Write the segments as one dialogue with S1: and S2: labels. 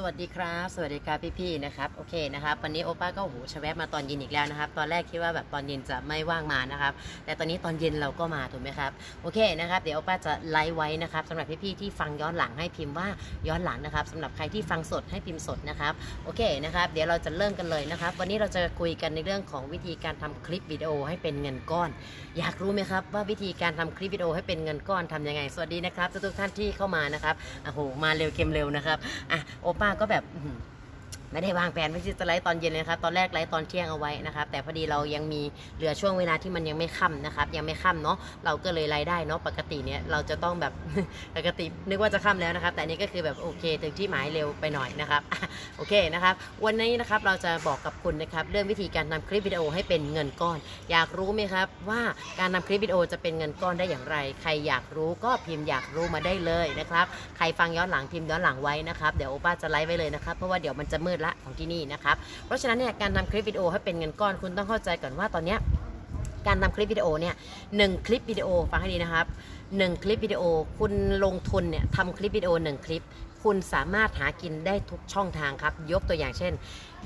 S1: สวัสดีครับ สวัสดีครับพี่ๆนะครับโอเคนะครับวันนี้โอป้าก็โหชแวบมาตอนเย็นอีกแล้วนะครับ ตอนแรกคิดว่าแบบตอนเย็นจะไม่ว่างมานะครับ แต่ตอนนี้ตอนเย็นเราก็มาถูกไหมครับโอเคนะครับเดี๋ยวโอป้าจะไลฟ์ไว้นะครับสำหรับพี่ๆที่ฟังย้อนหลังให้พิมพ์ว่าย้อนหลังนะครับสำหรับใครที่ฟังสดให้พิมพ์สดนะครับโอเคนะครับ เดี๋ยวเราจะเริ่มกันเลยนะครับ วันนี้เราจะคุยกันในเรื่องของวิธีการทำคลิปวิดีโอให้เป็นเงินก้อน อยากรู้ไหมครับว่าวิธีการทำคลิปวิดีโอให้เป็นเงินก้อนทำยังไง สวัสดีนะครับทุกท่านที่เข้ามานะครับโอ้โหมาเร็วเกมเร็วนะครับอะโอป้าก็แบบ ไม่ได้วางแผนไว้ที่จะไลฟ์ตอนเย็นเลยนะครับ ตอนแรกไลฟ์ตอนเที่ยงเอาไว้นะครับ แต่พอดีเรายังมีเหลือช่วงเวลาที่มันยังไม่ค่ำนะครับ ยังไม่ค่ำเนาะ เราก็เลยไลฟ์ได้เนาะ ปกติเนี่ยเราจะต้องแบบ ปกตินึกว่าจะค่ำแล้วนะครับ แต่นี้ก็คือแบบโอเค ถึงที่หมายเร็วไปหน่อยนะครับ โอเคนะครับ วันนี้นะครับเราจะบอกกับคุณนะครับเรื่องวิธีการทำคลิปวิดีโอให้เป็นเงินก้อน อยากรู้ไหมครับว่าการทำคลิปวิดีโอจะเป็นเงินก้อนได้อย่างไร ใครอยากรู้ก็พิมพ์อยากรู้มาได้เลยนะครับ ใครฟังย้อนหลังพิมพ์ย้อนหลังไว้นะครับ เดี๋ยวโอป้าจะไลฟ์ไว้เลยนะครับ เพราะว่าเดี๋ยวมันจะมืดละของที่นี่นะครับ เพราะฉะนั้นเนี่ยการทำคลิปวิดีโอให้เป็นเงินก้อนคุณต้องเข้าใจก่อนว่าตอนเนี้ยการทำคลิปวิดีโอเนี่ยหนึ่งคลิปวิดีโอฟังให้ดีนะครับหนึ่งคลิปวิดีโอคุณลงทุนเนี่ยทำคลิปวิดีโอหนึ่งคลิป คุณสามารถหากินได้ทุกช่องทางครับ ยกตัวอย่างเช่น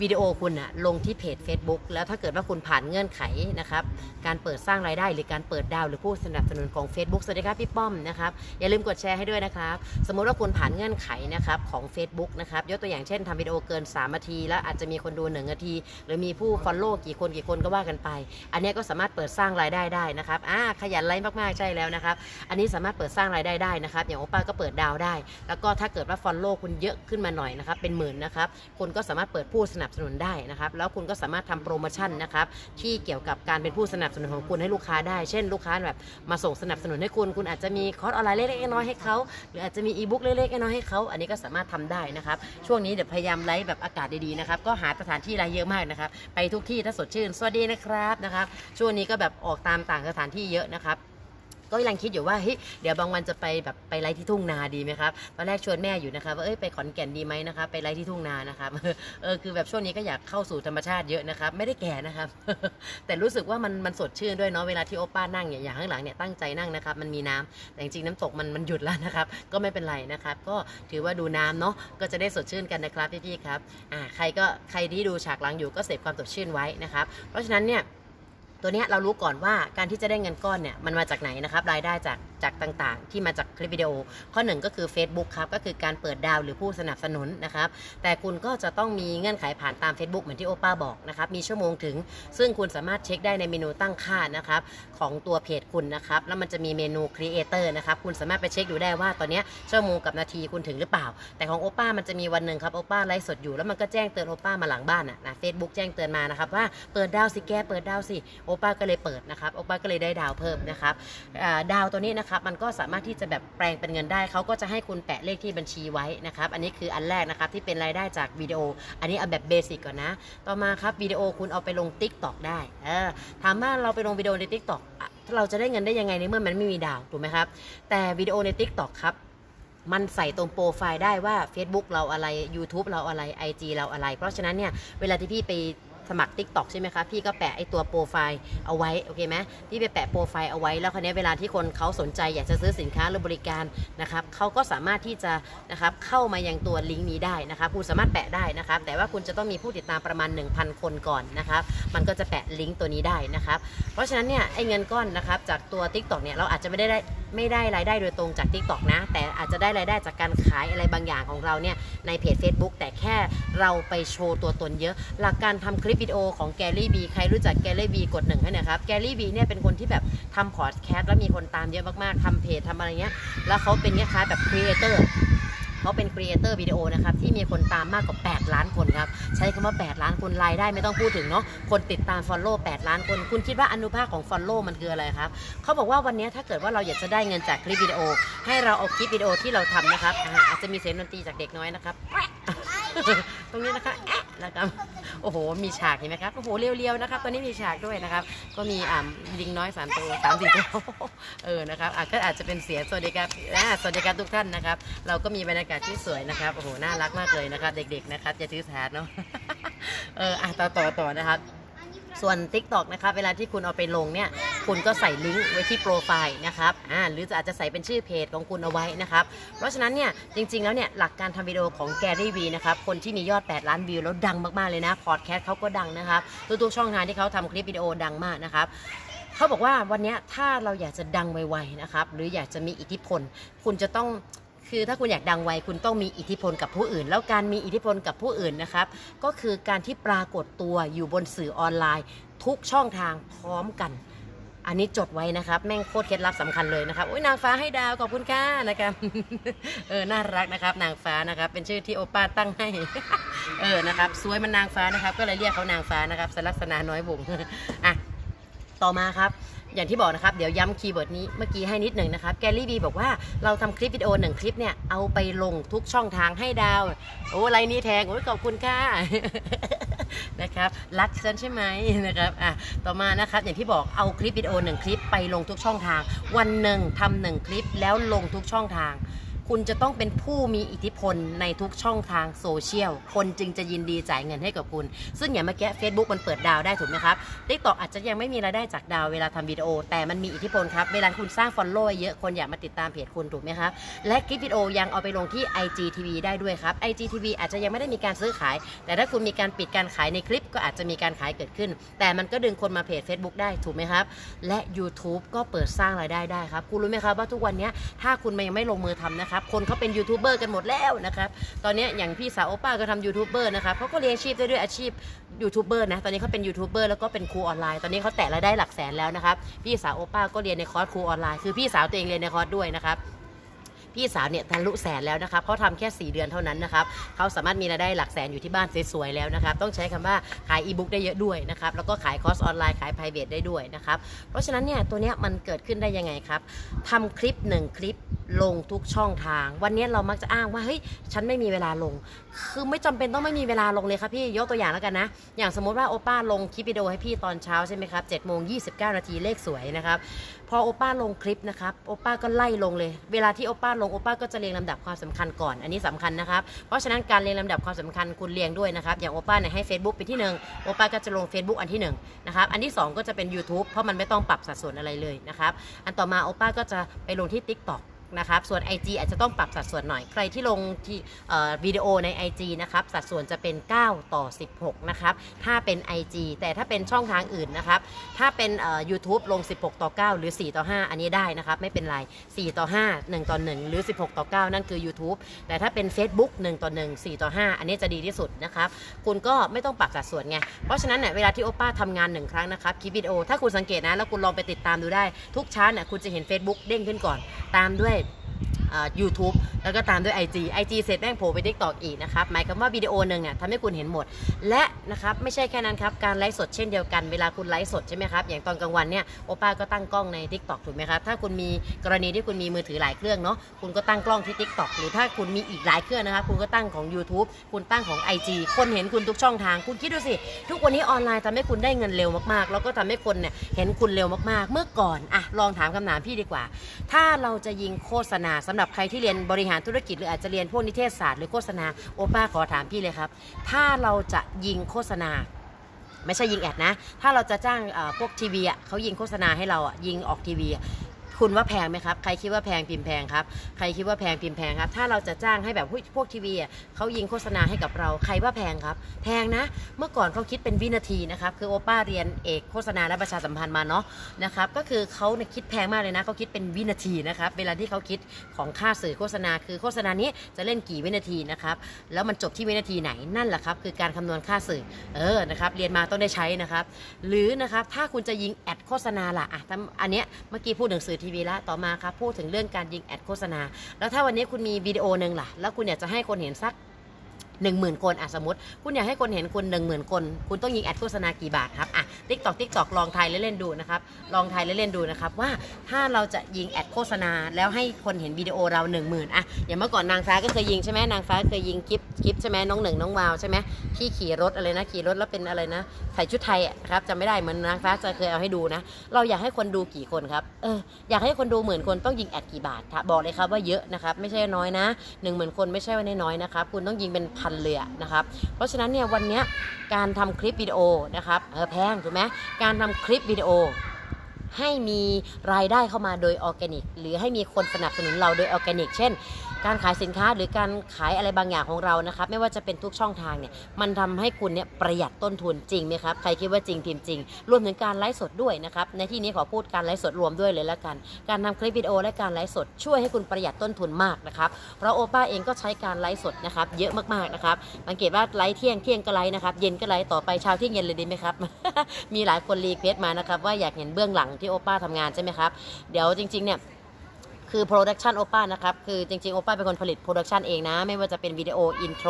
S1: วิดีโอคุณอะลงที่เพจ Facebook แล้วถ้าเกิดว่าคุณผ่านเงื่อนไขนะครับการเปิดสร้างรายได้หรือการเปิดดาว หรือผู้สนับสนุนของ Facebook สวัสดีครับพี่ป้อมนะครับอย่าลืมกดแชร์ให้ด้วยนะครับ สมมุติว่าคุณผ่านเงื่อนไขนะครับของ Facebook นะครับยกตัวอย่างเช่นทำวิดีโอเกิน 3 นาที แล้วอาจจะมีคนดู 1 นาที หรือมีผู้ Follow กี่คนกี่คนก็ว่ากันไป อันนี้ก็สามารถเปิดสร้างรายได้ได้นะครับอ่าขยันไลฟ์มากๆใช่แล้วนะครับอันนี้สามารถเปิดสร้างรายได้ได้นะครับอย่างโอป้าก็เปิดดาวได้ แล้วก็ถ้าเกิดว่า Follow คุณเยอะขึ้นมาหน่อยนะครับเป็นหมื่นนะครับคุณก็สามารถเปิดผู้สนับสนุนได้นะครับ แล้วคุณก็สามารถทำโปรโมชั่นนะครับที่เกี่ยวกับการเป็นผู้สนับสนุนของคุณให้ลูกค้าได้ เช่นลูกค้าแบบมาส่งสนับสนุนให้คุณ คุณอาจจะมีคอร์สออนไลน์เล็กๆน้อยๆให้เขาหรืออาจจะมีอีบุ๊กเล็กๆน้อยๆให้เขาอันนี้ก็สามารถทำได้นะครับ ช่วงนี้เดี๋ยวพยายามไลฟ์แบบอากาศดีๆนะครับก็หาสถานที่ไลฟ์เยอะมากนะครับไปทุกที่ถ้าสดชื่น สวัสดีนะครับนะครับช่วงนี้ก็แบบออกตามต่างสถานที่เยอะนะครับ ก็กำลังคิดอยู่ว่าเฮ้ยเดี๋ยวบางวันจะไปแบบไปไลฟ์ที่ทุ่งนาดีไหมครับตอนแรกชวนแม่อยู่นะครับว่าเอ้ยไปขอนแก่นดีไหมนะครับไปไลฟ์ที่ทุ่งนานะครับเออคือแบบช่วงนี้ก็อยากเข้าสู่ธรรมชาติเยอะนะครับไม่ได้แก่นะครับ แต่รู้สึกว่ามันมันสดชื่นด้วยเนาะเวลาที่โอป้านั่งเนี่ยอย่างข้างหลังเนี่ยตั้งใจนั่งนะครับมันมีน้ำแต่จริงๆน้ำตกมันมันหยุดแล้วนะครับก็ไม่เป็นไรนะครับก็ถือว่าดูน้ำเนาะก็จะได้สดชื่นกันนะครับพี่ๆครับอ่าใครก็ใครที่ดูฉากหลังอยู่ก็เสพความสดชื่นไว้นะครับเพราะฉะนั้นเนี่ย ตัวนี้เรารู้ก่อนว่าการที่จะได้เงินก้อนเนี่ยมันมาจากไหนนะครับรายได้จาก จากต่างๆ ที่มาจากคลิปวิดีโอ ข้อหนึ่งก็คือ Facebook ครับ ก็คือการเปิดดาวหรือผู้สนับสนุนนะครับ แต่คุณก็จะต้องมีเงื่อนไขผ่านตาม Facebook เหมือนที่โอป้าบอกนะครับ มีชั่วโมงถึง ซึ่งคุณสามารถเช็คได้ในเมนูตั้งค่านะครับของตัวเพจคุณนะครับ แล้วมันจะมีเมนู Creator นะครับ คุณสามารถไปเช็คดูได้ว่าตอนนี้ชั่วโมงกับนาทีคุณถึงหรือเปล่า แต่ของโอป้ามันจะมีวันหนึ่งครับโอป้าไลฟ์สดอยู่แล้วมันก็แจ้งเตือนโอป้ามาหลังบ้านนะเฟซบุ๊กแจ้งเตือนมานะครับว่าเปิดดาวสิแกเปิดดาวสิโอป้าก็เลยเปิดนะครับโอป้าก็เลยได้ดาวเพิ่มนะครับดาวตัวนี้นะครับมันก็สามารถที่จะแบบแปลงเป็นเงินได้เขาก็จะให้คุณแปะเลขที่บัญชีไว้นะครับอันนี้คืออันแรกนะครับที่เป็นรายได้จากวิดีโอ อันนี้เอาแบบเบสิกก่อนนะ ต่อมาครับวิดีโอคุณเอาไปลง Tik t o อกได้เออถามว่าเราไปลงวิดีโอใน Tik t o อกเราจะได้เงินได้ยังไงในเมื่อมันไม่มีดาวถูกไหมครับแต่วิดีโอใน Tik t o อกครับมันใส่ตรงโปรไฟล์ได้ว่า Facebook เราอะไร YouTube เราอะไร IG เราอะไร เพราะฉะนั้นเนี่ยเวลาที่พี่ไป สมัคร Tik t o อกใช่ไหมคะ พี่ก็แปะไอตัวโปรไฟล์เอาไว้ โอเคไหมพี่ไปแปะโปรไฟล์เอาไว้ แล้วคราวนี้เวลาที่คนเขาสนใจอยากจะซื้อสินค้าหรือบริการนะครับเขาก็สามารถที่จะนะครับเข้ามายังตัวลิงก์นี้ได้นะครับคุณสามารถแปะได้นะครับ แต่ว่าคุณจะต้องมีผู้ติดตามประมาณ 1,000 คนก่อนนะครับ มันก็จะแปะลิงก์ตัวนี้ได้นะครับ เพราะฉะนั้นเนี่ยไอเงินก้อนนะครับจากตัว Tik t o อกเนี่ยเราอาจจะไม่ได้ได้ไม่ได้รายได้โดยตรงจาก Tik t o อกนะ แต่อาจจะได้รายได้จากการขายอะไรบางอย่างของเราเนี่ยในเพจ Facebook แต่แค่เราไปโชว์ตัวตนเยอะ หลักการทำคลิปวิดีโอของแกลลี่บีใครรู้จักแกลลี่บีกดหนึ่งให้หนะครับแกลลี่บีเนี่ยเป็นคนที่แบบทำพอดแคสต์แล้วมีคนตามเยอะมากๆทำเพจทำอะไรเงี้ยแล้วเขาเป็นคล้ายๆแบบครีเอเตอร์เขาเป็นครีเอเตอร์วิดีโอนะครับที่มีคนตามมากกว่า 8 ล้านคนครับ ใช้คำว่า 8 ล้านคนรายได้ไม่ต้องพูดถึงเนาะคนติดตาม Follow 8 ล้านคน คุณคิดว่าอนุภาคของ Follow มันคืออะไรครับเขาบอกว่าวันนี้ถ้าเกิดว่าเราอยากจะได้เงินจากคลิปวิดีโอ ให้เราเอาคลิปวิดีโอที่เราทำนะครับอาอาจจะมีเสียงดนตรีจากเด็กน้อยนะครับ ตรงนี้นะคะแอะนะครับโอ้โห มีฉากเห็นไหมครับโอ้โหเรียวๆนะครับตอนนี้มีฉากด้วยนะครับ ก็มีอ่าลิงน้อยสามตัวสามสี่ตัวเออนะครับอะก็อาจจะเป็นเสียงสวัสดีครับอ่าสวัสดีครับทุกท่านนะครับ เราก็มีบรรยากาศที่สวยนะครับโอ้โหน่ารักมากเลยนะครับ เด็กๆนะครับอย่าถือสาเนาะเอออะต่อต่อต่อนะครับ ส่วน TikTok นะครับเวลาที่คุณเอาไปลงเนี่ยคุณก็ใส่ลิงก์ไว้ที่โปรไฟล์นะครับอ่าหรือจะอาจจะใส่เป็นชื่อเพจของคุณเอาไว้นะครับเพราะฉะนั้นเนี่ยจริง ๆ แล้วเนี่ยหลักการทำวิดีโอของแกรี่วีนะครับคนที่มียอด 8 ล้านวิวแล้วดังมากๆเลยนะพอดแคสต์เขาก็ดังนะครับทุกๆช่องทางที่เขาทำคลิปวิดีโอดังมากนะครับเขาบอกว่าวันนี้ถ้าเราอยากจะดังไวๆนะครับหรืออยากจะมีอิทธิพล คุณจะต้อง คือถ้าคุณอยากดังไวคุณต้องมีอิทธิพลกับผู้อื่น แล้วการมีอิทธิพลกับผู้อื่นนะครับ ก็คือการที่ปรากฏตัวอยู่บนสื่อออนไลน์ ทุกช่องทางพร้อมกัน อันนี้จดไว้นะครับ แม่งโคตรเคล็ดลับสำคัญเลยนะครับอุ้ยนางฟ้าให้ดาวขอบคุณค่ะนะครับเออน่ารักนะครับ นางฟ้านะครับ เป็นชื่อที่โอป้าตั้งให้เออนะครับสวยมันนางฟ้านะครับ ก็เลยเรียกเขานางฟ้านะครับสลักษณาน้อยวงอะต่อมาครับ อย่างที่บอกนะครับเดี๋ยวย้ำคีย์เวิร์ดนี้เมื่อกี้ให้นิดหนึ่งนะครับแกลลี่บีบอกว่าเราทำคลิปวิดีโอหนึ่งคลิปเนี่ยเอาไปลงทุกช่องทางให้ดาว โอ้ไรนี้แทงโอ้ยขอบคุณค่ะนะครับรักฉันใช่ไหมนะครับอะต่อมานะครับอย่างที่บอกเอาคลิปวิดีโอหนึ่งคลิปไปลงทุกช่องทาง วันหนึ่งทำหนึ่งคลิปแล้วลงทุกช่องทาง คุณจะต้องเป็นผู้มีอิทธิพลในทุกช่องทางโซเชียล คนจึงจะยินดีจ่ายเงินให้กับคุณ ซึ่งอย่างเมื่อกี้ Facebook มันเปิดดาวได้ถูกไหมครับ TikTok อาจจะยังไม่มีรายได้จากดาวเวลาทำวิดีโอ แต่มันมีอิทธิพลครับ เวลาคุณสร้าง Follow เยอะ คนอยากมาติดตามเพจคุณถูกไหมครับ และคลิปวิดีโอยังเอาไปลงที่ IGTV ได้ด้วยครับ IGTV อาจจะยังไม่ได้มีการซื้อขาย แต่ถ้าคุณมีการปิดการขายในคลิปก็อาจจะมีการขายเกิดขึ้น แต่มันก็ดึงคนมาเพจ Facebook ได้ถูกไหมครับ และ YouTube ก็เปิดสร้างรายได้ได้ครับ คุณรู้ไหมครับว่าทุกวันนี้ถ้าคุณยังไม่ลงมือทำนะครับ คนเขาเป็นยูทูบเบอร์กันหมดแล้วนะครับ ตอนนี้อย่างพี่สาวโอป้าก็ทำยูทูบเบอร์นะครับเขาก็เลี้ยงชีพได้ด้วยอาชีพยูทูบเบอร์นะ ตอนนี้เขาเป็นยูทูบเบอร์แล้วก็เป็นครูออนไลน์ ตอนนี้เขาแตะรายได้หลักแสนแล้วนะครับ พี่สาวโอป้าก็เรียนในคอร์สครูออนไลน์ คือพี่สาวตัวเองเรียนในคอร์สด้วยนะครับพี่สาวเนี่ยทะลุแสนแล้วนะครับเขาทำแค่ 4 เดือนเท่านั้นนะครับเขาสามารถมีรายได้หลักแสนอยู่ที่บ้านสวยๆแล้วนะครับ ต้องใช้คำว่าขายอีบุ๊กได้เยอะด้วยนะครับ แล้วก็ขายคอร์สออนไลน์ขาย p r i v a t ได้ด้วยนะครับ เพราะฉะนั้นเนี่ยตัวเนี้ยมันเกิดขึ้นได้ยังไงครับทำคลิป 1 คลิป ลงทุกช่องทาง วันนี้เรามักจะอ้างว่าเฮ้ยฉันไม่มีเวลาลง คือไม่จำเป็นต้องไม่มีเวลาลงเลยครับพี่ยกตัวอย่างแล้วกันนะ อย่างสมมติว่าโอป้าลงคลิปวิดีโอให้พี่ตอนเช้าใช่ไหมครับ7โมง29นาทีเลขสวยนะครับพอโอป้าลงคลิปนะครับโอป้าก็ไล่ลงเลย เวลาที่โอป้าลงโอป้าก็จะเรียงลำดับความสำคัญก่อน อันนี้สำคัญนะครับเพราะฉะนั้นการเรียงลำดับความสำคัญคุณเรียงด้วยนะครับอย่างโอป้าเนี่ยให้ Facebook เป็นที่หนึ่งโอป้าก็จะลง Facebook อันที่หนึ่งนะครับอันที่สองก็จะเป็น YouTube เพราะมันไม่ต้องปรับสัดส่วนอะไรเลยนะครับอันต่อมาโอป้าก็จะไปลงที่ TikTok นะครับ ส่วน IG อาจจะต้องปรับสัดส่วนหน่อย ใครที่ลงที่วิดีโอใน IG นะครับ สัดส่วนจะเป็น 9 ต่อ 16 นะครับ ถ้าเป็น IG แต่ถ้าเป็นช่องทางอื่นนะครับ ถ้าเป็นเอ่อ YouTube ลง 16 ต่อ 9 หรือ 4 ต่อ 5 อันนี้ได้นะครับ ไม่เป็นไร 4 ต่อ 5 1 ต่อ 1 หรือ 16 ต่อ 9 นั่นคือ YouTube แต่ถ้าเป็น Facebook 1 ต่อ 1 4 ต่อ 5 อันนี้จะดีที่สุดนะครับ คุณก็ไม่ต้องปรับสัดส่วนไง เพราะฉะนั้นเนี่ยเวลาที่โอป้าทำงานหนึ่งครั้งนะครับคลิปวิดีโอ ถ้าคุณสังเกตนะแล้วคุณลองไปติดตามดูได้ทุกเช้าเนี่ยคุณจะเห็น Facebook เด้งขึ้นก่อน ตามด้วย ยูทูบแล้วก็ตามด้วย IG IG เสร็จแม่งโผล่ไป TikTok อีกนะครับ หมายความว่าวิดีโอหนึ่งเนี่ยทำให้คุณเห็นหมด และนะครับไม่ใช่แค่นั้นครับ การไลฟ์สดเช่นเดียวกันเวลาคุณไลฟ์สดใช่ไหมครับ อย่างตอนกลางวันเนี่ยโอป้าก็ตั้งกล้องใน TikTok ถูกไหมครับ ถ้าคุณมีกรณีที่คุณมีมือถือหลายเครื่องเนาะคุณก็ตั้งกล้องที่ TikTok หรือถ้าคุณมีอีกหลายเครื่องนะครับคุณก็ตั้งของ YouTube คุณตั้งของ IG คนเห็นคุณทุกช่องทาง คุณคิดดูสิทุกวันนี้ออนไลน์ทำให้คุณได้เงินเร็วมากๆ แล้วก็ทำให้คนเนี่ยเห็นคุณเร็วมากๆ เมื่อก่อนอะลองถามคำถามพี่ดีกว่า ถ้าเราจะยิงโฆษณาสำหรับกับใครที่เรียนบริหารธุรกิจหรืออาจจะเรียนพวกนิเทศศาสตร์หรือโฆษณาโอป้าขอถามพี่เลยครับ ถ้าเราจะยิงโฆษณา ไม่ใช่ยิงแอดนะ ถ้าเราจะจ้างพวกทีวีอะเขายิงโฆษณาให้เราอะยิงออกทีวี คุณว่าแพงไหมครับ ใครคิดว่าแพงพิมพ์แพงครับ ใครคิดว่าแพงพิมพ์แพงครับ ถ้าเราจะจ้างให้แบบพวกทีวีอะเขายิงโฆษณาให้กับเรา ใครว่าแพงครับ แพงนะ เมื่อก่อนเขาคิดเป็นวินาทีนะครับ คือโอป้าเรียนเอกโฆษณาและประชาสัมพันธ์มาเนาะนะครับ ก็คือเขาเนี่ยคิดแพงมากเลยนะเขาคิดเป็นวินาทีนะครับ เวลาที่เขาคิดของค่าสื่อโฆษณา คือโฆษณานี้จะเล่นกี่วินาทีนะครับ แล้วมันจบที่วินาทีไหน นั่นแหละครับ คือการคำนวณค่าสื่อ เออ นะครับ เรียนมาต้องได้ใช้นะครับ หรือนะครับ ถ้าคุณจะยิงแอดโฆษณาล่ะอะอันเนี้ย เมื่อกี้พูดถึงสื่อทีวีละต่อมาครับพูดถึงเรื่องการยิงแอดโฆษณา แล้วถ้าวันนี้คุณมีวิดีโอหนึ่งล่ะ แล้วคุณอยากจะให้คนเห็นสัก หนึ่งหมื่นคนอะสมมติ คุณอยากให้คนเห็นคุณหนึ่งหมื่นคน คุณต้องยิงแอดโฆษณากี่บาทครับอะติ๊กตอกติ๊กตอกลองทายเล่นๆดูนะครับลองทายเล่นๆดูนะครับว่าถ้าเราจะยิงแอดโฆษณาแล้วให้คนเห็นวิดีโอเราหนึ่งหมื่นอะอย่างเมื่อก่อนนางฟ้าก็เคยยิงใช่ไหมนางฟ้าเคยยิงคลิปคลิปใช่ไหมน้องหนึ่งน้องวาวใช่ไหมที่ขี่รถอะไรนะขี่รถแล้วเป็นอะไรนะ ใส่ชุดไทยอะครับจำไม่ได้เหมือนนางฟ้าจะเคยเอาให้ดูนะ เราอยากให้คนดูกี่คนครับเอออยากให้คนดูหมื่นคนต้องยิงแอดกี่บาทบอกเลยครับว่าเยอะนะครับไม่ใช่น้อยนะหนึ่งหมื่นคนไม่ใช่ว่าน้อยนะครับคุณต้องยิงเป็นพันนเลยนะครับเพราะฉะนั้นเนี่ยวันนี้การทำคลิปวิดีโอนะครับเออแพงถูกไหมการทำคลิปวิดีโอให้มีรายได้เข้ามาโดยออร์แกนิก หรือให้มีคนสนับสนุนเราโดยออร์แกนิก เช่น การขายสินค้าหรือการขายอะไรบางอย่างของเรานะครับไม่ว่าจะเป็นทุกช่องทางเนี่ยมันทำให้คุณเนี่ยประหยัดต้นทุนจริงไหมครับใครคิดว่าจริงพิมพ์จริง รวมถึงการไลฟ์สดด้วยนะครับในที่นี้ขอพูดการไลฟ์สดรวมด้วยเลยละกัน การทำคลิปวิดีโอและการไลฟ์สดช่วยให้คุณประหยัดต้นทุนมากนะครับเพราะโอป้าเองก็ใช้การไลฟ์สดนะครับเยอะมากๆนะครับสังเกตว่าไลฟ์เที่ยงเที่ยงก็ไลฟ์นะครับเย็นก็ไลฟ์ต่อไปเช้าเที่ยงเย็นเลยดีไหมครับมีหลายคนรีเควสต์มานะครับว่าอยากเห็นเบื้องหลังที่โอป้าทำงานใช่ไหมครับเดี๋ยวจริงๆเนี่ย คือโปรดักชันโอป้านะครับ คือจริงๆโอป้าเป็นคนผลิตโปรดักชันเองนะ ไม่ว่าจะเป็นวิดีโออินโทร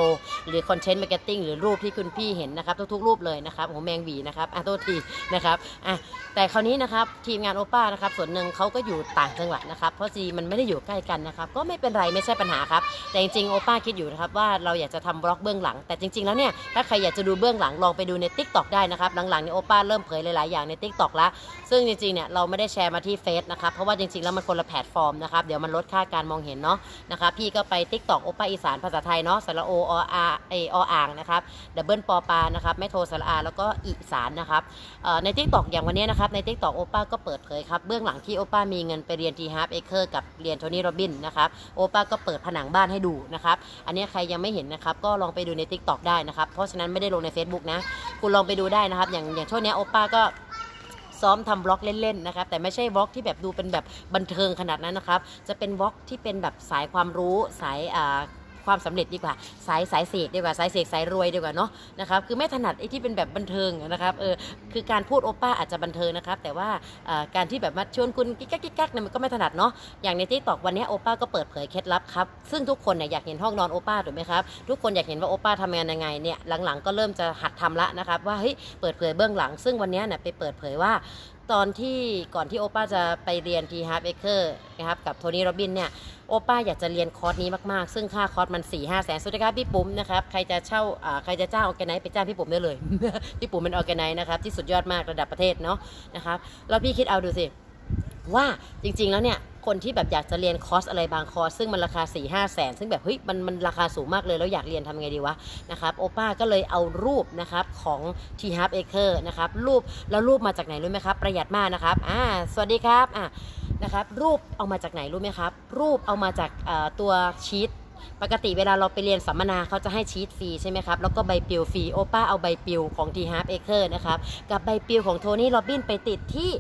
S1: หรือคอนเทนต์มาร์เก็ตติ้งหรือรูปที่คุณพี่เห็นนะครับ ทุกๆ รูปเลยนะครับโอ้แมงวีนะครับอะโทษทีนะครับอะแต่คราวนี้นะครับทีมงานโอป้านะครับส่วนหนึ่งเขาก็อยู่ต่างจังหวัดนะครับเพราะจีมันไม่ได้อยู่ใกล้กันนะครับก็ไม่เป็นไรไม่ใช่ปัญหาครับแต่จริงๆโอป้าคิดอยู่นะครับว่าเราอยากจะทำบล็อกเบื้องหลัง แต่จริงๆแล้วเนี่ยถ้าใครอยากจะดูเบื้องหลังลองไปดูใน t ิ k t o k ได้นะครับหลังๆเนี่ยโอป้าเริ่มเผยหลายๆอย่างใน t ิ k t o k แล้วซึ่งจริงๆเนี่ยเราไม่ได้แชร์มาที่เฟซนะครับเพราะว่าจริงๆแล้วมันคนละแพลตฟอร์มนะครับ เดี๋ยวมันลดค่าการมองเห็นเนาะนะครับพี่ก็ไป t ิ k t o k โอป้าอีสานภาษาไทยเนาะสระโอออาเอออ่างนะครับดับเบิลปอปานะครับไม่โทรสระอาแล้วก็อีสานนะครับใน t ิ k t o k อย่างวันนี้นะครับใน t ิ k t o k โอป้าก็เปิดเผยครับเบื้องหลังที่โอป้ามีเงินไปเรียนทีฮาร์ปเอเคอร์กับเรียนโทนี่โรบินนะครับโอป้าก็เปิดผนังบ้านให้ดูนะครับอันนี้ใครยังไม่เห็นนะครับก็ลองไปดูใน t ิ k t o k ได้นะครับเพราะฉะนั้นไม่ได้ลงใน Facebook นะคุณลองไปดูได้นะครับอย่างอย่างช่วงเนี้ยโอป้าก็ ซ้อมทำบล็อกเล่นๆนะครับแต่ไม่ใช่บล็อกที่แบบดูเป็นแบบบันเทิงขนาดนั้นนะครับจะเป็นบล็อกที่เป็นแบบสายความรู้สายอ่า ความสำเร็จดีกว่า สายสายเสกดีกว่าสายเสกสายรวยดีกว่าเนาะนะครับคือไม่ถนัดไอ้ที่เป็นแบบบันเทิงนะครับเออคือการพูดโอป้าอาจจะบันเทิงนะครับ แต่ว่าการที่แบบมาชวนคุณกิ๊กกักกิ๊กกักเนี่ยมันก็ไม่ถนัดเนาะอย่างในที่ตอกวันนี้โอป้าก็เปิดเผยเคล็ดลับครับซึ่งทุกคนเนี่ยอยากเห็นห้องนอนโอป้าถูกไหมครับทุกคนอยากเห็นว่าโอป้าทำงานยังไงเนี่ยหลังๆ ก็เริ่มจะหัดทำละนะครับว่าเฮ้ยเปิดเผยเบื้องหลัง ซึ่งวันนี้เนี่ยไปเปิดเผยว่า ตอนที่ก่อนที่โอป้าจะไปเรียนทีฮาร์เอเคอร์นะครับกับโทนี่โรบินเนี่ยโอป้าอยากจะเรียนคอร์สนี้มากๆ ซึ่งค่าคอร์สมัน4ี่ห้าแสนสวัสดีครับพี่ปุ๋มนะครับใครจะเช่าอ่าใครจะจ้างออแกไนซ์ไปจ้างพี่ปุ๋มได้เลย พี่ปุ๋มเป็นออแกไนซ์นะครับที่สุดยอดมากระดับประเทศเนาะนะครับแล้วพี่คิดเอาดูสิ ว่าจริง ๆ แล้วเนี่ยคนที่แบบอยากจะเรียนคอร์สอะไรบางคอร์สซึ่งมันราคา4 5 0 0แสนซึ่งแบบเฮ้ยมันมันราคาสูงมากเลยแล้วอยากเรียนทำไงดีวะนะครับโอป้าก็เลยเอารูปนะครับของ T h u b Acre นะครับรูปแล้วรูปมาจากไหนรู้ไหมครับ ประหยัดมากนะครับอ่าสวัสดีครับอ่านะครับรูปเอามาจากไหนรู้ไหมครับ รูปเอามาจากตัวชีต ปกติเวลาเราไปเรียนสัมมนาเขาจะให้ชีตฟรีใช่ไหมครับ แล้วก็ใบปลิวฟรีโอป้าเอาใบปลิวของ T h a r p Acre นะครับ กับใบปลิวของโทนี่โรบินไปติดที่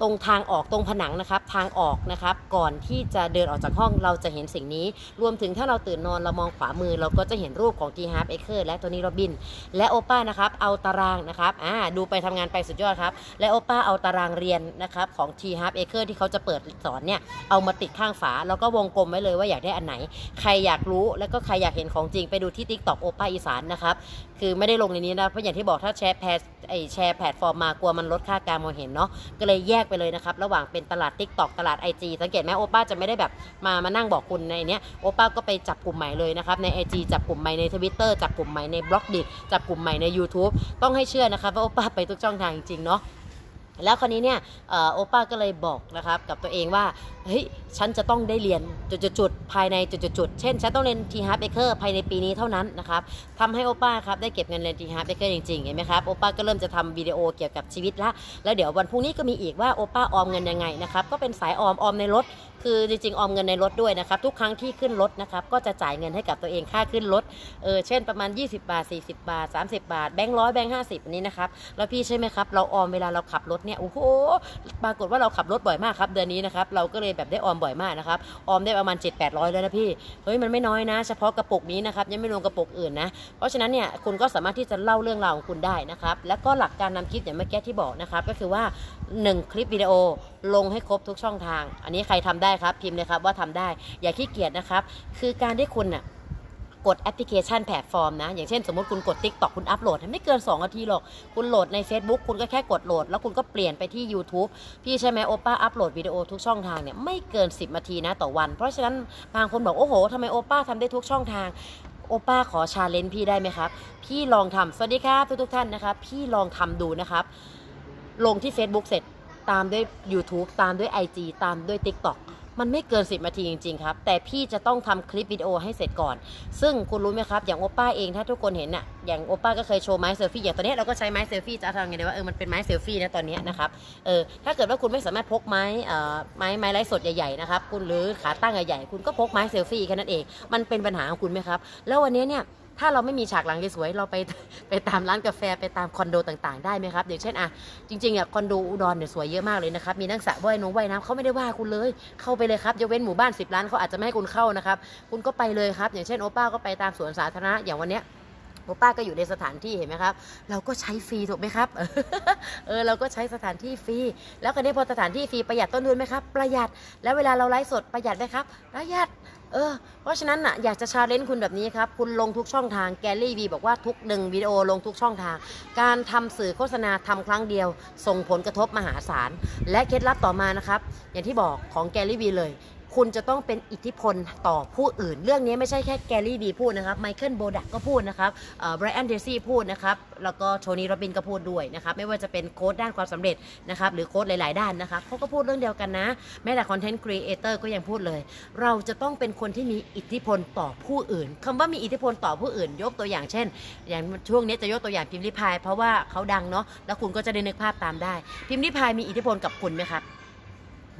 S1: ตรงทางออกตรงผนังนะครับ ทางออกนะครับ ก่อนที่จะเดินออกจากห้องเราจะเห็นสิ่งนี้ รวมถึงถ้าเราตื่นนอนเรามองขวามือ เราก็จะเห็นรูปของ T h a r p Acre และโทนี่โรบิน และโอป้านะครับ เอาตารางนะครับอ่าดูไปทำงานไปสุดยอดครับ และโอป้าเอาตารางเรียนนะครับของ T h a r p Acre ที่เขาจะเปิดสอนเนี่ยเอามาติดข้างฝาแล้วก็วงกลมไว้เลยว่าอยากได้อันไหน ใครอยากรู้ แล้วก็ใครอยากเห็นของจริงไปดูที่ Tik t o อกโอป้าอีสานนะครับ คือไม่ได้ลงในนี้นะ เพราะอย่างที่บอกถ้าแชร์แพสไอแชร์แพลตฟอร์มมากลัวมันลดค่าการมองเห็นเนาะก็เลยแยกไปเลยนะครับ ระหว่างเป็นตลาด Tik t o อกตลาด IG สังเกตไหมโอป้าจะไม่ได้แบบมามานั่งบอกคุณในเนี้ยโอป้าก็ไปจับกลุ่มใหม่เลยนะครับใน IG จับกลุ่มใหม่ใน Twitter จับกลุ่มใหม่ในบล็อกดิจับกลุ่มใหม่ใน YouTube ต้องให้เชื่อนะครับว่าโอป้าไปทุกช่องทางจริงๆเนาะแล้วคราวนี้เนี่ยโอป้าก็เลยบอกนะครับกับตัวเองว่า เฮ้ยฉันจะต้องได้เรียนจุดๆภายในจุดๆเช่น ฉันต้องเรียนทีฮาร์เบเกอร์ภายในปีนี้เท่านั้นนะครับทำให้โอป้าครับได้เก็บเงินเรียนทีฮาร์เบเกอร์จริงๆเห็นไหมครับโอป้าก็เริ่มจะทำวิดีโอเกี่ยวกับชีวิตละแล้วเดี๋ยววันพรุ่งนี้ก็มีอีกว่าโอป้าออมเงินยังไงนะครับก็เป็นสายออมออมในรถ คือจริงๆออมเงินในรถด้วยนะครับทุกครั้งที่ขึ้นรถนะครับก็จะจ่ายเงินให้กับตัวเองค่าขึ้นรถเออเช่นประมาณ 20 บาท 40 บาท 30 บาทแบงค์ร้อยแบงค์ห้าสิบนนี้นะครับแล้วพี่ใช่ไหมครับเราออมเวลาเราขับรถเนี่ยโอ้โหปรากฏว่าเราขับรถบ่อยมากครับเดือนนี้นะครับเราก็เลยแบบได้ออมบ่อยมากนะครับ ออมได้ประมาณ 7 8 0 0 แล้วนะพี่ เฮ้ยมันไม่น้อยนะ เฉพาะกระปุกนี้นะครับยังไม่รวมกระปุกอื่นนะ เพราะฉะนั้นเนี่ยคุณก็สามารถที่จะเล่าเรื่องราวของคุณได้นะครับ แล้วก็หลักการนำคลิปอย่างเมื่อกี้ที่บอกนะครับก็คือว่า 1 คลิปวิดีโอลงให้ครบทุกช่องทาง อันนี้ใครทำได้ครับพิมพ์เลยครับว่าทำได้ อย่าขี้เกียจนะครับ คือการที่คุณน่ะ กดแอปพลิเคชันแพลตฟอร์มนะ อย่างเช่นสมมติคุณกด Tik t o อกคุณอัปโหลดไม่เกิน 2 นาทีหรอก คุณโหลดใน Facebook คุณก็แค่กดโหลด แล้วคุณก็เปลี่ยนไปที่ YouTube พี่ใช่ไหมโอป้าอัปโหลดวิดีโอทุกช่องทางเนี่ยไม่เกิน 10นาทีนะต่อวัน เพราะฉะนั้นบางคนบอกโอ้โหทำไมโอป้าทำได้ทุกช่องทางโอป้าขอชาเลนจ์พี่ได้ไหมครับ พี่ลองทำสวัสดีครับทุกทุกท่านนะครับ พี่ลองทำดูนะครับ ลงที่ Facebook เสร็จตามด้วย YouTube ตามด้วย IG ตามด้วย TikTok มันไม่เกิน 10นาทีจริงๆครับ แต่พี่จะต้องทำคลิปวิดีโอให้เสร็จก่อน ซึ่งคุณรู้ไหมครับ อย่างโอป้าเองถ้าทุกคนเห็นน่ะ อย่างโอป้าก็เคยโชว์ไม้เซลฟี่ อย่างตอนนี้เราก็ใช้ไม้เซลฟี่จะทำไงดีว่าเออ มันเป็นไม้เซลฟี่นะตอนนี้นะครับ เออ ถ้าเกิดว่าคุณไม่สามารถพกไม้ เอ่อ ไม้ไม้ไร้สดใหญ่ๆนะครับ คุณหรือขาตั้งใหญ่ๆ คุณก็พกไม้เซลฟี่แค่นั้นเอง มันเป็นปัญหาของคุณไหมครับ แล้ววันนี้เนี่ย ถ้าเราไม่มีฉากหลังสวยๆเราไปไปตามร้านกาแฟไปตามคอนโดต่างๆ ได้ไหมครับอย่างเช่นอะจริงๆอะคอนโดอุดรเนี่ยสวยเยอะมากเลยนะครับมีนักสระว่ายน้ำว่ายน้ำเขาไม่ได้ว่าคุณเลย เข้าไปเลยครับยกเว้นหมู่บ้าน 10 ล้านเขาอาจจะไม่ให้คุณเข้านะครับคุณก็ไปเลยครับ อย่างเช่นโอป้าก็ไปตามสวนสาธารณะอย่างวันเนี้ย โอป้าก็อยู่ในสถานที่เห็นไหมครับ เราก็ใช้ฟรีถูกไหมครับ เออเราก็ใช้สถานที่ฟรี แล้วกันนี้พอสถานที่ฟรีประหยัดต้นทุนไหมครับ ประหยัด แล้วเวลาเราไลฟ์สดประหยัดไหมครับ ประหยัด เออ เพราะฉะนั้นน่ะอยากจะชาเลนจ์คุณแบบนี้ครับ คุณลงทุกช่องทาง แกลลี่วีบอกว่าทุกหนึ่งวิดีโอลงทุกช่องทาง การทำสื่อโฆษณาทำครั้งเดียว ส่งผลกระทบมหาศาล และเคล็ดลับต่อมานะครับ อย่างที่บอกของแกลลี่วีเลย คุณจะต้องเป็นอิทธิพลต่อผู้อื่น เรื่องนี้ไม่ใช่แค่แกลลี่วีพูดนะครับไมเคิลโบดักก็พูดนะครับไบรอันเดซี่พูดนะครับแล้วก็โทนี่โรบินก็พูดด้วยนะครับไม่ว่าจะเป็นโค้ดด้านความสำเร็จนะครับหรือโค้ดหลาย ๆ ด้านนะครับเขาก็พูดเรื่องเดียวกันนะ แม้แต่คอนเทนต์ครีเอเตอร์ก็ยังพูดเลย เราจะต้องเป็นคนที่มีอิทธิพลต่อผู้อื่นคำว่ามีอิทธิพลต่อผู้อื่น ยกตัวอย่างเช่น อย่างช่วงนี้จะยกตัวอย่างพิมพ์ริพาย เพราะว่าเขาดังเนาะแล้วคุณก็จะได้นึกภาพตามได้ พิมพ์ริพายมีอิทธิพลกับคุณไหมครับ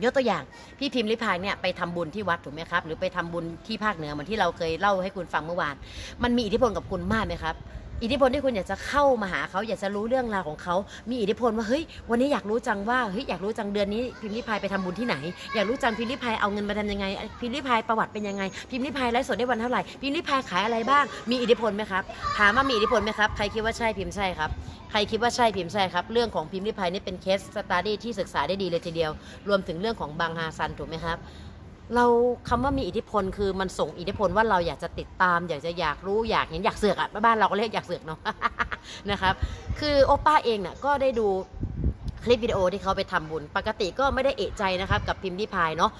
S1: ยกตัวอย่างพี่พิมพ์ริพายเนี่ยไปทำบุญที่วัดถูกไหมครับ หรือไปทำบุญที่ภาคเหนือเหมือนที่เราเคยเล่าให้คุณฟังเมื่อวาน มันมีอิทธิพลกับคุณมากไหมครับ อิทธิพลที่คุณอยากจะเข้ามาหาเขาอยากจะรู้เรื่องราวของเขา มีอิทธิพลว่าเฮ้ยวันนี้อยากรู้จังว่าเฮ้ยอยากรู้จังเดือนนี้พิมพ์ริพายไปทำบุญที่ไหน อยากรู้จังพิมพ์ริพายเอาเงินมาทำยังไง พิมพ์ริพายประวัติเป็นยังไง พิมพ์ริพายไลฟ์สดได้วันเท่าไหร่พิมพ์ริพายขายอะไรบ้าง มีอิทธิพลไหมครับถามว่ามีอิทธิพลไหมครับใครคิดว่าใช่พิมพ์ใช่ครับใครคิดว่าใช่พิมพ์ใช่ครับเรื่องของพิมพ์ริพายนี่เป็นเคสสตาดี้ที่ศึกษาได้ดีเลยทีเดียว รวมถึงเรื่องของบางฮาซันถูกไหมครับ เราคำว่ามีอิทธิพลคือมันส่งอิทธิพลว่าเราอยากจะติดตาม อยากจะอยากรู้อยากเห็นอยากเสือกอะบ้านเราก็เรียกอยากเสือกเนาะนะครับ คือโอป้าเองเนี่ยก็ได้ดูคลิปวิดีโอที่เขาไปทำบุญ ปกติก็ไม่ได้เอะใจนะครับกับพิมพ์ที่พายเนาะ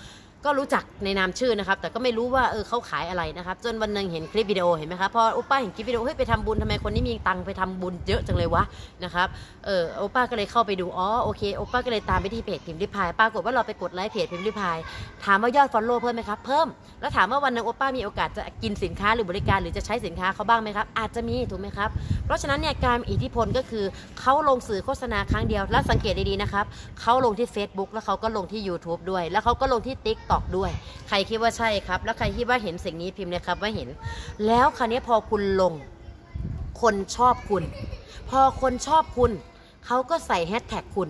S1: ก็รู้จักในนามชื่อนะครับ แต่ก็ไม่รู้ว่าเออเขาขายอะไรนะครับ จนวันหนึ่งเห็นคลิปวิดีโอเห็นไหมครับพอโอป้าเห็นคลิปวิดีโอเฮ้ยไปทำบุญทำไมคนนี้มีตังค์ไปทำบุญเยอะจังเลยวะนะครับเออโอป้าก็เลยเข้าไปดูอ๋อโอเคโอป้าก็เลยตามไปที่เพจพิมพ์ริพายปรากฏว่าเราไปกดไลค์เพจพิมพ์ริพายถามว่ายอดฟอลโล่เพิ่มไหมครับเพิ่มแล้วถามว่าวันหนึงโอป้ามีโอกาสจะกินสินค้าหรือบริการหรือจะใช้สินค้าเขาบ้างไหมครับอาจจะมีถูกไหมครับเพราะฉะนั้นเนี่ยการอิทธิพลก็คือเขาลงสื่อโฆษณาครั้งเดียวแล้วสังเกตดีๆนะครับเขาลงที่ Facebook แล้วเขาก็ลงที่ YouTube ด้วย แล้วเขาก็ลงที่ TikTok ด้วย ใครคิดว่าใช่ครับ แล้วใครคิดว่าเห็นสิ่งนี้พิมพ์เลยครับว่าเห็น แล้วคราวนี้พอคุณลง คนชอบคุณ พอคนชอบคุณเขาก็ใส่แฮชแท็กคุณ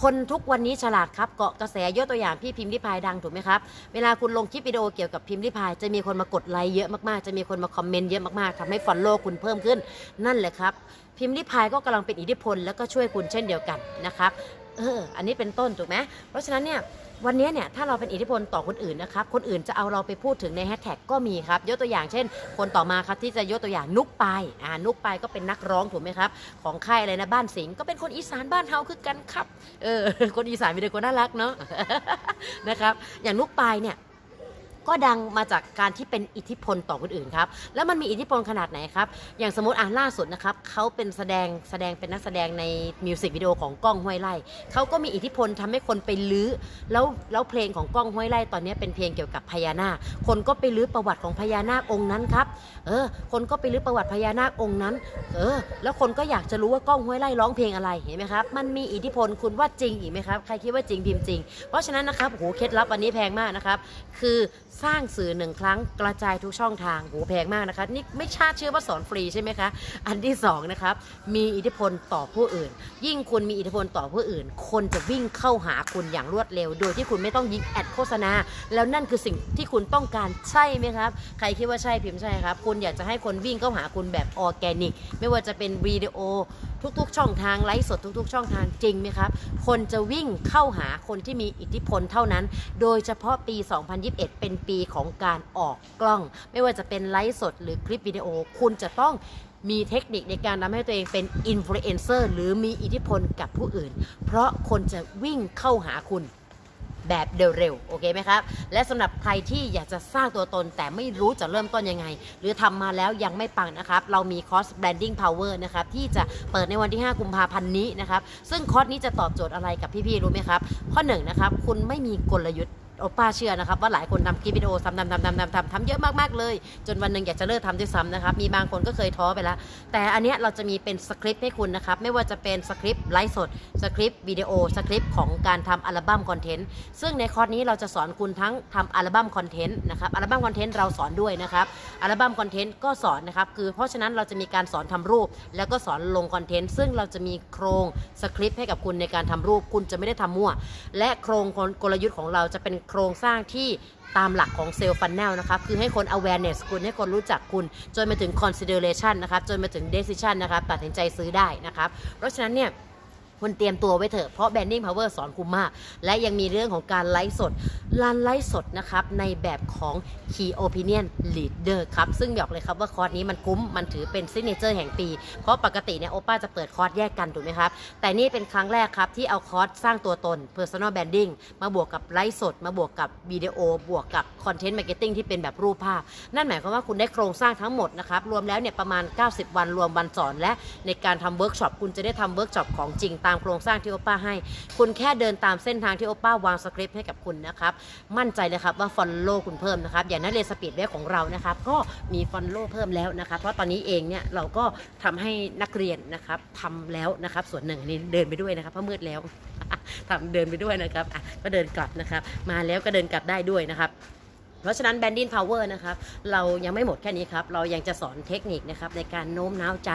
S1: คนทุกวันนี้ฉลาดครับ เกาะกระแสยกตัวอย่างพี่พิมพ์ริพายดังถูกไหมครับ เวลาคุณลงคลิปวิดีโอเกี่ยวกับพิมพ์ริพาย จะมีคนมากดไลค์เยอะมากๆ จะมีคนมาคอมเมนต์เยอะมากๆทำให้ฟอลโล่คุณเพิ่มขึ้น นั่นแหละครับ พิมพ์ริพายก็กำลังเป็นอิทธิพลแล้วก็ช่วยคุณเช่นเดียวกันนะครับ เออ อันนี้เป็นต้นถูกไหมเพราะฉะนั้นเนี่ย วันนี้เนี่ยถ้าเราเป็นอิทธิพลต่อคนอื่นนะครับคนอื่นจะเอาเราไปพูดถึงในแฮชแท็กก็มีครับยกตัวอย่างเช่น คนต่อมาครับที่จะยกตัวอย่างนุกปายอ่านุกปายก็เป็นนักร้องถูกไหมครับของค่ายอะไรนะบ้านสิงก็เป็นคนอีสานบ้านเฮาคือกันครับเออคนอีสานมีแต่คนน่ารักเนาะนะครับอย่างนุกปายเนี่ย ก็ดังมาจากการที่เป็นอิทธิพลต่อคนอื่นครับ แล้วมันมีอิทธิพลขนาดไหนครับ อย่างสมมติอะล่าสุดนะครับเขาเป็นแสดงแสดงเป็นนักแสดงในมิวสิกวิดีโอของก้องห้วยไล่เขาก็มีอิทธิพลทำให้คนไปลื้อแล้วแล้วเพลงของก้องห้วยไล่ตอนนี้เป็นเพลงเกี่ยวกับพญานาค คนก็ไปลื้อประวัติของพญานาคองค์นั้นครับ เออ คนก็ไปลื้อประวัติพญานาคองค์นั้น เออ แล้วคนก็อยากจะรู้ว่าก้องห้วยไล่ร้องเพลงอะไร เห็นไหมครับ มันมีอิทธิพลคุณว่าจริงอีกไหมครับ ใครคิดว่าจริงพิมพ์จริง เพราะฉะนั้นนะครับโอ้โหเคล็ดลับอันนี้แพงมากนะครับ คือสร้างสื่อหนึ่งครั้งกระจายทุกช่องทางโหแพงมากนะคะนี่ไม่ชาติเชื่อว่าสอนฟรีใช่ไหมคะ อันที่สองนะครับมีอิทธิพลต่อผู้อื่น ยิ่งคุณมีอิทธิพลต่อผู้อื่น คนจะวิ่งเข้าหาคุณอย่างรวดเร็ว โดยที่คุณไม่ต้องยิงแอดโฆษณา แล้วนั่นคือสิ่งที่คุณต้องการใช่ไหมครับ ใครคิดว่าใช่พิมพ์ใช่ครับ คุณอยากจะให้คนวิ่งเข้าหาคุณแบบออร์แกนิก ไม่ว่าจะเป็นวิดีโอทุกๆ ช่องทางไลฟ์สดทุก ๆ ช่องทางจริงไหมครับ คนจะวิ่งเข้าหาคนที่มีอิทธิพลเท่านั้น โดยเฉพาะปี 2021 เป็นปีของการออกกล้อง ไม่ว่าจะเป็นไลฟ์สดหรือคลิปวิดีโอ คุณจะต้องมีเทคนิคในการทำให้ตัวเองเป็นอินฟลูเอนเซอร์หรือมีอิทธิพลกับผู้อื่น เพราะคนจะวิ่งเข้าหาคุณแบบเร็วๆ โอเคไหมครับ และสำหรับใครที่อยากจะสร้างตัวตนแต่ไม่รู้จะเริ่มต้นยังไง หรือทำมาแล้วยังไม่ปังนะครับ เรามีคอร์ส branding power นะครับ ที่จะเปิดในวันที่ 5 กุมภาพันธ์นี้นะครับ ซึ่งคอร์สนี้จะตอบโจทย์อะไรกับพี่ๆ รู้ไหมครับ ข้อหนึ่งนะครับ คุณไม่มีกลยุทธ์ โอป้าเชื่อนะครับว่าหลายคนทำคลิปวิดีโอซ้ำทำทำทำทำทำทำเยอะมากๆเลย จนวันหนึ่งอยากจะเลิกทำด้วยซ้ำนะครับมีบางคนก็เคยท้อไปแล้ว แต่อันเนี้ยเราจะมีเป็นสคริปต์ให้คุณนะครับไม่ว่าจะเป็นสคริปต์ไลฟ์สดสคริปต์วิดีโอสคริปต์ของการทำอัลบั้มคอนเทนต์ซึ่งในคอร์สนี้เราจะสอนคุณทั้งทำอัลบั้มคอนเทนต์นะครับอัลบั้มคอนเทนต์เราสอนด้วยนะครับอัลบั้มคอนเทนต์ก็สอนนะครับคือเพราะฉะนั้นเราจะมีการสอนทำรูป แล้วก็สอนลงคอนเทนต์ซึ่งเราจะมีโครงสคริปต์ให้กับคุณในการทำรูป คุณจะไม่ได้ทำมั่ว และโครงกลยุทธ์ของเราจะเป็นโครงสร้างที่ตามหลักของเซลล์ฟันแนลนะครับคือให้คน awareness คุณให้คนรู้จักคุณ จนมาถึง consideration นะครับ จนมาถึง decision นะครับ ตัดสินใจซื้อได้นะครับ เพราะฉะนั้นเนี่ย คุณเตรียมตัวไว้เถอะเพราะ Branding Power สอนคุณมาก และยังมีเรื่องของการไลฟ์สดลานไลฟ์สดนะครับ ในแบบของ Key Opinion Leader ครับ ซึ่งบอกเลยครับว่าคอร์สนี้มันคุ้ม มันถือเป็นซิเนเจอร์แห่งปี เพราะปกติเนี่ยโอป้าจะเปิดคอร์สแยกกันถูกไหมครับ แต่นี่เป็นครั้งแรกครับ ที่เอาคอร์สสร้างตัวตน Personal Branding มาบวกกับไลฟ์สด มาบวกกับวิดีโอ บวกกับ Content Marketing ที่เป็นแบบรูปภาพ นั่นหมายความว่าคุณได้โครงสร้างทั้งหมดนะครับรวมแล้วเนี่ยประมาณ 90 วันรวมวันสอนและในการทำเวิร์กช็อปคุณจะได้ทำเวิร์กช็อปของจริงตามโครงสร้างที่โอป้าให้ คุณแค่เดินตามเส้นทางที่โอป้าวางสคริปต์ให้กับคุณนะครับ มั่นใจเลยครับว่าฟอลโล่คุณเพิ่มนะครับ อย่างนักเรสปีดเวของเรานะครับ ก็มีฟอลโล่เพิ่มแล้วนะครับ เพราะตอนนี้เองเนี่ยเราก็ทำให้นักเรียนนะครับทำแล้วนะครับ ส่วนหนึ่งอันนี้เดินไปด้วยนะครับเพราะมืดแล้วทำเดินไปด้วยนะครับก็เดินกลับนะครับ มาแล้วก็เดินกลับได้ด้วยนะครับเพราะฉะนั้น Banding Power นะครับเรายังไม่หมดแค่นี้ครับ เรายังจะสอนเทคนิคนะครับในการโน้มน้าวใจ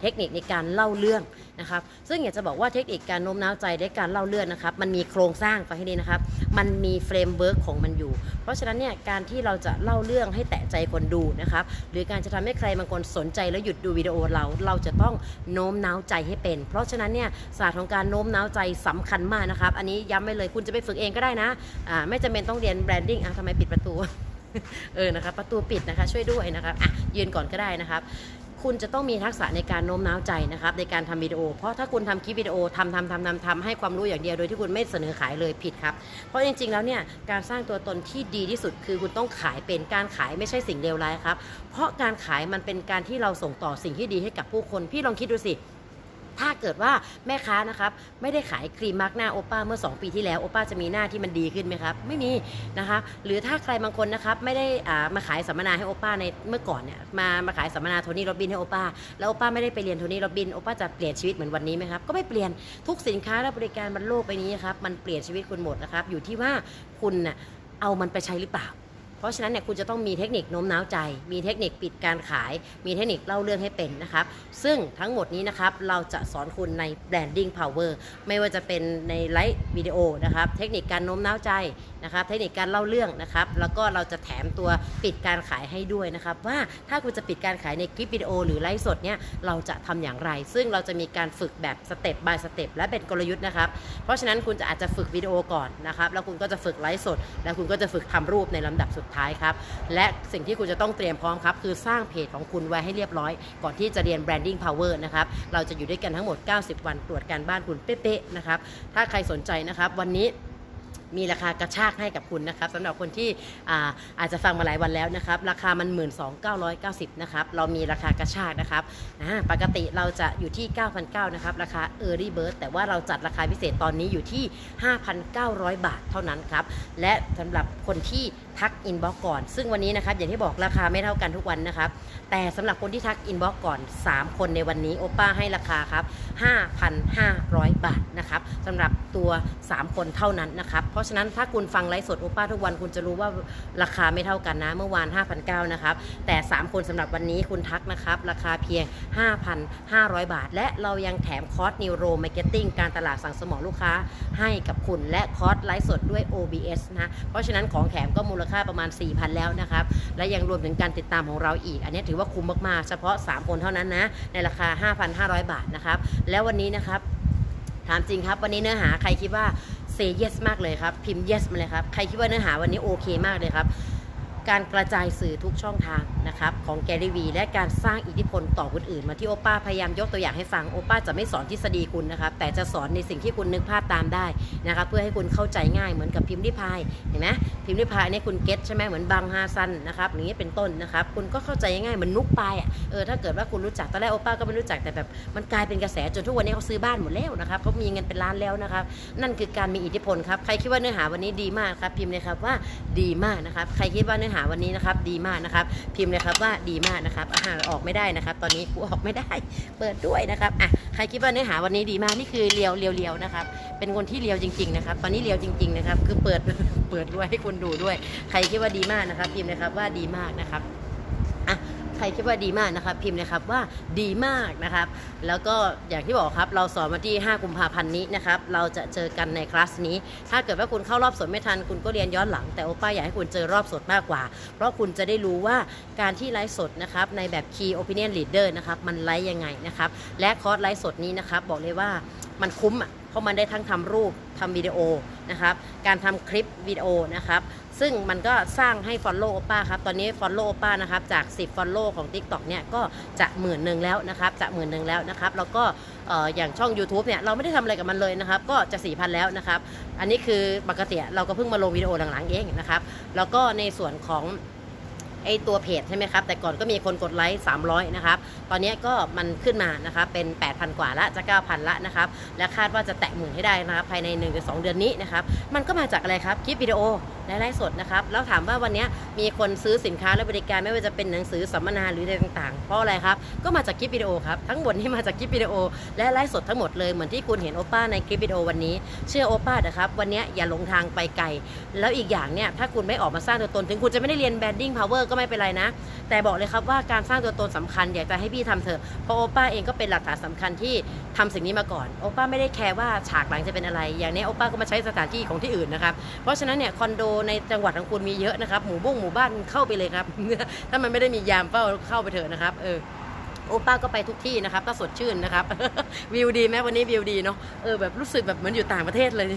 S1: เทคนิคในการเล่าเรื่อง นะครับซึ่งอยากจะบอกว่าเทคนิคการโน้มน้าวใจในการเล่าเรื่องนะครับมันมีโครงสร้างฟังให้ดีนะครับมันมีเฟรมเวิร์กของมันอยู่ เพราะฉะนั้นเนี่ยการที่เราจะเล่าเรื่องให้แตะใจคนดูนะครับหรือการจะทำให้ใครบางคนสนใจแล้วหยุดดูวิดีโอเรา เราจะต้องโน้มน้าวใจให้เป็น เพราะฉะนั้นเนี่ยศาสตร์ของการโน้มน้าวใจสำคัญมากนะครับ อันนี้ย้ำไว้เลยคุณจะไปฝึกเองก็ได้นะอ่าไม่จำเป็นต้องเรียนแบรนดิ้งอะทำไมปิดประตูเออนะครับประตูปิดนะคะช่วยด้วยนะครับอะยืนก่อนก็ได้นะครับ คุณจะต้องมีทักษะในการโน้มน้าวใจนะครับในการทำวิดีโอ เพราะถ้าคุณทำคลิปวิดีโอทำทำทำทำทำให้ความรู้อย่างเดียวโดยที่คุณไม่เสนอขายเลยผิดครับ เพราะจริงๆแล้วเนี่ยการสร้างตัวตนที่ดีที่สุดคือคุณต้องขายเป็นการขายไม่ใช่สิ่งเลวร้ายครับ เพราะการขายมันเป็นการที่เราส่งต่อสิ่งที่ดีให้กับผู้คน พี่ลองคิดดูสิ ถ้าเกิดว่าแม่ค้านะครับไม่ได้ขายครีมมาร์กหน้าโอป้าเมื่อ 2 ปีที่แล้วโอป้าจะมีหน้าที่มันดีขึ้นไหมครับ ไม่มีนะคะหรือถ้าใครบางคนนะครับไม่ได้มาขายสัมมนาให้โอป้าในเมื่อก่อนเนี่ยมามาขายสัมมนาโทนี่โรบินให้โอป้าแล้วโอป้าไม่ได้ไปเรียนโทนี่โรบินโอป้าจะเปลี่ยนชีวิตเหมือนวันนี้ไหมครับก็ไม่เปลี่ยนทุกสินค้าและบริการบนโลกใบนี้ครับมันเปลี่ยนชีวิตคุณหมดนะครับอยู่ที่ว่าคุณน่ะเอามันไปใช้หรือเปล่า เพราะฉะนั้นเนี่ยคุณจะต้องมีเทคนิคโน้มน้าวใจ มีเทคนิคปิดการขาย มีเทคนิคเล่าเรื่องให้เป็นนะครับ ซึ่งทั้งหมดนี้นะครับเราจะสอนคุณใน branding power ไม่ว่าจะเป็นในไลฟ์วิดีโอนะครับ เทคนิคการโน้มน้าวใจนะครับ เทคนิคการเล่าเรื่องนะครับ แล้วก็เราจะแถมตัวปิดการขายให้ด้วยนะครับ ว่าถ้าคุณจะปิดการขายในคลิปวิดีโอ หรือไลฟ์สดเนี่ยเราจะทำอย่างไร ซึ่งเราจะมีการฝึกแบบสเต็ป by สเต็ปและเป็นกลยุทธ์นะครับ เพราะฉะนั้นคุณจะอาจจะฝึกวิดีโอก่อนนะครับ แล้วคุณก็จะฝึกไลฟ์สด แล้วคุณก็จะฝึกทำรูปในลำดับสุดท้ายครับ และสิ่งที่คุณจะต้องเตรียมพร้อมครับ คือสร้างเพจของคุณไว้ให้เรียบร้อย ก่อนที่จะเรียน branding power นะครับ เราจะอยู่ด้วยกันทั้งหมด 90 วันตรวจการบ้านคุณเป๊ะๆนะครับ ถ้าใครสนใจนะครับวันนี้มีราคากระชากให้กับคุณนะครับสำหรับคนที่อาอาจจะฟังมาหลายวันแล้วนะครับ ราคามัน 12,990 นะครับ เรามีราคากระชากนะครับปกติเราจะอยู่ที่ 9,900 นะครับ ราคา Early Bird แต่ว่าเราจัดราคาพิเศษตอนนี้อยู่ที่ 5,900 บาทเท่านั้นครับ และสำหรับคนที่ทักอินบ็อกก่อน ซึ่งวันนี้นะครับอย่างที่บอกราคาไม่เท่ากันทุกวันนะครับ แต่สำหรับคนที่ทักอินบ็อกก่อน 3 คนในวันนี้โอป้าให้ราคาครับ 5,500 บาทนะครับสำหรับตัว 3 คนเท่านั้นนะครับ เพราะฉะนั้นถ้าคุณฟังไลฟ์สดโอป้าทุกวันคุณจะรู้ว่าราคาไม่เท่ากันนะ เมื่อวาน 5,900นะครับ แต่ 3 คนสำหรับวันนี้คุณทักนะครับ ราคาเพียง 5,500 บาท และเรายังแถมคอร์สนิวโรมาร์เก็ตติ้งการตลาดสั่งสมองลูกค้าให้กับคุณและคอร์สไลฟ์สดด้วย OBS นะ เพราะฉะนั้นของแถมก็มูลค่าประมาณ 4,000 แล้วนะครับ และยังรวมถึงการติดตามของเราอีก อันนี้ถือว่าคุ้มมากๆ เฉพาะ 3 คนเท่านั้นนะ ในราคา 5,500 บาทนะครับ แล้ววันนี้นะครับถามจริงครับ วันนี้เนื้อหาใครคิดว่าเซเยสมากเลยครับ พิมพ์เยสมาเลยครับ ใครคิดว่าเนื้อหาวันนี้โอเคมากเลยครับ การกระจายสื่อทุกช่องทาง นะครับของแกรี่วี และการสร้างอิทธิพลต่อคนอื่น มาที่โอป้าพยายามยกตัวอย่างให้ฟังโอป้าจะไม่สอนทฤษฎีคุณนะครับ แต่จะสอนในสิ่งที่คุณนึกภาพตามได้นะครับเพื่อให้คุณเข้าใจง่ายเหมือนกับพิมพ์ริพายเห็นไหมพิมพ์ริพายเนี่ยคุณเก็ตใช่ไหมเหมือนบางฮาซันนะครับอย่างนี้เป็นต้นนะครับคุณก็เข้าใจง่ายเหมือนนุกปายอะเออถ้าเกิดว่าคุณรู้จักตอนแรกโอป้าก็ไม่รู้จักแต่แบบมันกลายเป็นกระแสจนทุกวันนี้เขาซื้อบ้านหมดแล้วนะครับเขามีเงินเป็นล้านแล้วนะครับนั่นคือการมีอิทธิพลครับใครคิดว่าเนื้อหาวันนี้ดีมากครับพิมพ์เลยครับว่าดีมากนะครับใครคิดว่าเนื้อหาวันนี้นะครับดีมากนะครับพิมพ์เลยครับว่าดีมากนะครับอาหารออกไม่ได้นะครับ ตอนนี้กูออกไม่ได้เปิดด้วยนะครับอะใครคิดว่าเนื้อหาวันนี้ดีมากนี่คือเลียวเลียวเลียวนะครับเป็นคนที่เลียวจริงๆนะครับตอนนี้เลียวจริงๆนะครับคือเปิดเปิดด้วยให้คนดูด้วย ใครคิดว่าดีมากนะครับพิมพ์นะครับว่าดีมากนะครับ ใครคิดว่าดีมากนะครับ พิมพ์เลยครับว่าดีมากนะครับ แล้วก็อย่างที่บอกครับเราสอนมาที่ 5 กุมภาพันธ์นี้นะครับ เราจะเจอกันในคลาสนี้ ถ้าเกิดว่าคุณเข้ารอบสดไม่ทัน คุณก็เรียนย้อนหลัง แต่โอป้าอยากให้คุณเจอรอบสดมากกว่า เพราะคุณจะได้รู้ว่าการที่ไลฟ์สดนะครับในแบบ Key Opinion Leader นะครับมันไลฟ์ยังไงนะครับ และคอร์สไลฟ์สดนี้นะครับบอกเลยว่ามันคุ้มอะ เพราะมันได้ทั้งทำรูปทำวิดีโอนะครับ การทำคลิปวิดีโอนะครับ ซึ่งมันก็สร้างให้ Follow โอป้าครับตอนนี้ Follow โอป้านะครับจาก 10 Follow ของ TikTok เนี่ยก็จะหมื่นหนึ่งแล้วนะครับจะหมื่นหนึ่งแล้วนะครับแล้วก็เอ่อย่างช่อง YouTube เนี่ยเราไม่ได้ทำอะไรกับมันเลยนะครับก็จะ 4,000 แล้วนะครับ อันนี้คือปกติเราก็เพิ่งมาลงวิดีโอหลังๆเองนะครับแล้วก็ในส่วนของ ไอตัวเพจใช่ไหมครับ แต่ก่อนก็มีคนกดไลค์ 300 นะครับ ตอนนี้ก็มันขึ้นมานะครับ เป็น 8,000 กว่าละ จะ 9,000 ละนะครับ และคาดว่าจะแตะหมื่นให้ได้นะครับ ภายใน1หรือ2เดือนนี้นะครับ มันก็มาจากอะไรครับ คลิปวิดีโอ และไลฟ์สดนะครับแล้วถามว่าวันนี้มีคนซื้อสินค้าและบริการไม่ว่าจะเป็นหนังสือสัมมนาหรืออะไรต่างๆ เพราะอะไรครับ ก็มาจากคลิปวิดีโอครับทั้งหมดนี้มาจากคลิปวิดีโอ และไลฟ์สดทั้งหมดเลยเหมือนที่คุณเห็นโอป้าในคลิปวิดีโอวันนี้ เชื่อโอป้านะครับวันนี้อย่าหลงทางไปไกลแล้วอีกอย่างเนี่ยถ้าคุณไม่ออกมาสร้างตัวตน ถึงคุณจะไม่ได้เรียน branding power ก็ไม่เป็นไรนะ แต่บอกเลยครับว่าการสร้างตัวตนสำคัญอยากจะให้พี่ทำเถอะเพราะโอป้าเองก็เป็นหลักฐานสำคัญที่ทำสิ่งนี้มาก่อนโอป้าไม่ได้แคร์ว่าฉากหลังจะเป็นอะไร อย่างนี้โอป้าก็มาใช้สถานที่ของที่อื่นนะครับเพราะฉะนั้นเนี่ยคอนโดในจังหวัดของคุณมีเยอะนะครับ หมู่บ้งหมู่บ้านเข้าไปเลยครับ ถ้ามันไม่ได้มียามเฝ้าเข้าไปเถอะนะครับ เออ โอป้าก็ไปทุกที่นะครับก็สดชื่นนะครับ วิวดีไหมวันนี้วิวดีเนาะเออแบบรู้สึกแบบเหมือนอยู่ต่างประเทศเลย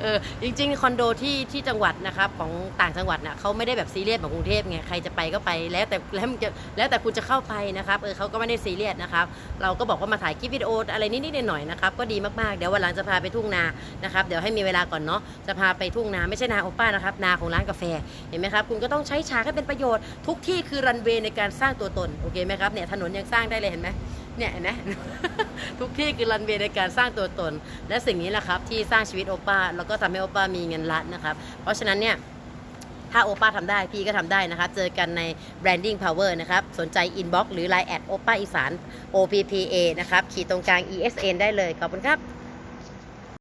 S1: เออจริงๆคอนโดที่ที่จังหวัดนะครับของต่างจังหวัดน่ะเขาไม่ได้แบบซีเรียสเหมือนกรุงเทพไงใครจะไปก็ไปแล้วแต่แล้วจะแล้วแต่คุณจะเข้าไปนะครับเออเขาก็ไม่ได้ซีเรียสนะครับเราก็บอกว่ามาถ่ายคลิปวิดีโออะไรนิดๆหน่อยๆนะครับก็ดีมากๆเดี๋ยววันหลังจะพาไปทุ่งนานะครับเดี๋ยวให้มีเวลาก่อนเนาะจะพาไปทุ่งนาไม่ใช่นาโอป้านะครับนาของร้านกาแฟเห็นไหมครับคุณก็ต้องใช้ฉากให้เป็นประโยชน์ทุกที่คือรันเวย์ในการสร้างตัวตนโอเคไหมครับเนี่ยถนนยังสร้างได้เลยเห็นไหมเนี่ยเห็นไหมทุกที่คือรันเวย์ในการสร้างตัวตน และสิ่งนี้แหละครับที่สร้างชีวิตโอป้าแล้วก็ทำให้โอป้ามีเงินล้านนะครับ เพราะฉะนั้นเนี่ยถ้าโอป้าทำได้ พี่ก็ทำได้นะคะ เจอกันใน branding power นะครับ สนใจ inbox หรือ line แอดโอป้าอีสาน OPPA นะครับ ขีดตรงกลาง ESN ได้เลย ขอบคุณครับ